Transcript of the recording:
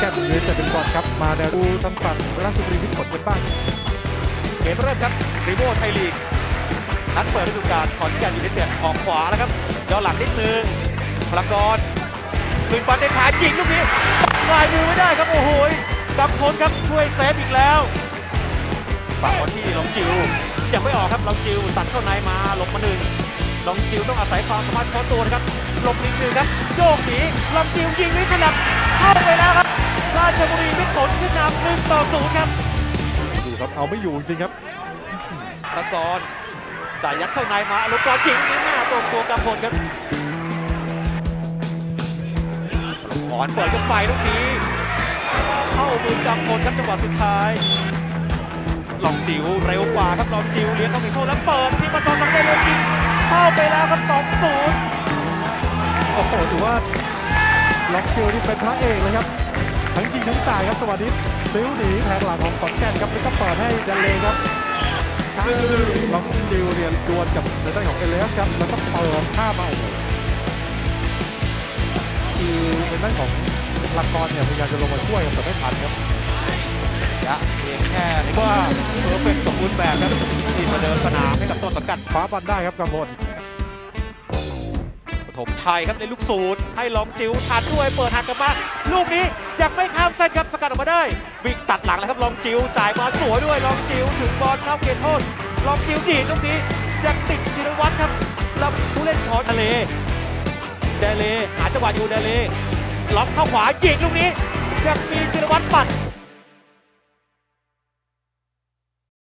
แก่นยูไนเต็ดเป็นกอนครับ มาแนวดูทางฝั่งราชบุรีมิตรผลกันบ้างเกมเริ่มครับรีโวไทยลีกนัดเปิดฤดูกาลขอนแก่นยูไนเต็ดออกขวาแล้วครับย้อนหลังนิดนึงพลังกรคืนบอลในขายิงลูกนี้ปลายมือไม่ได้ครับโอ้โหกังพลครับช่วยเซฟอีกแล้วฝากบอลที่ลองจิวยังไม่ออกครับลองจิวตัดเข้าในมาหลบมาหนึ่งลองจิวต้องอาศัยความสามารถของตัวนะครับหลบนิดนึงครับโยกหนีลองจิวยิงไม่ฉลับเข้าไปแล้วครับ ตรผลขึ้นนำหนึ่งต่อศูนย์ครับ ดูครับเอาไม่อยู่จริงๆครับตะกอนจ่ายยัดเข้าในมาอารมณ์กรยิงหน้าตรงตัวกำพลครับหอนเปิดเข้าไปลูกนี้เข้ามือกำพลครับจังหวะสุดท้ายลองจิวเร็วกว่าครับลองจิวเลี้ยงเข้าไปเข้าแล้วเปิดที่มาซอนทำได้เลยยิงเข้าไปแล้วครับ2-0โอ้โหถือว่าล็อกคิวนี่เป็นพระเอกเลยครับ ทั้งยิงทั้งจ่ายครับสวัสดีซิลหนีแทงหลังของขอนแก่นครับแล้วก็เปิดให้ดันเลครับล็อกคิวเนี่ยดวลกับในด้านของเอเลสครับแล้วก็เปิดข้ามมาโอ้โหคือในด้านของลักกรเนี่ยพยายามจะลงมาช่วยครับแต่ไม่ทันครับยะเพียงแค่เรียกว่าเพอร์เฟกต์สมบูรณ์แบบครับที่มาเดินสนามให้กับต้นสังกัดคว้าบอลได้ครับกำพล ปฐมชัยครับในลูกศูนย์ให้ลองจิวทันด้วยเปิดหักกลับมาลูกนี้ยังไม่ข้ามเส้นครับสกัดออกมาได้วิ่งตัดหลังแล้วครับลองจิวจ่ายมาสวยด้วยลองจิวถึงบอลเข้าเขตโทษลองจิวดีดลูกนี้ยังติดจิรวัตรครับแล้วผู้เล่นของเดเลเดเลหาจังหวะอยู่เดเลล็อกเข้าขวายิงลูกนี้ยังมีจิรวัตรปัด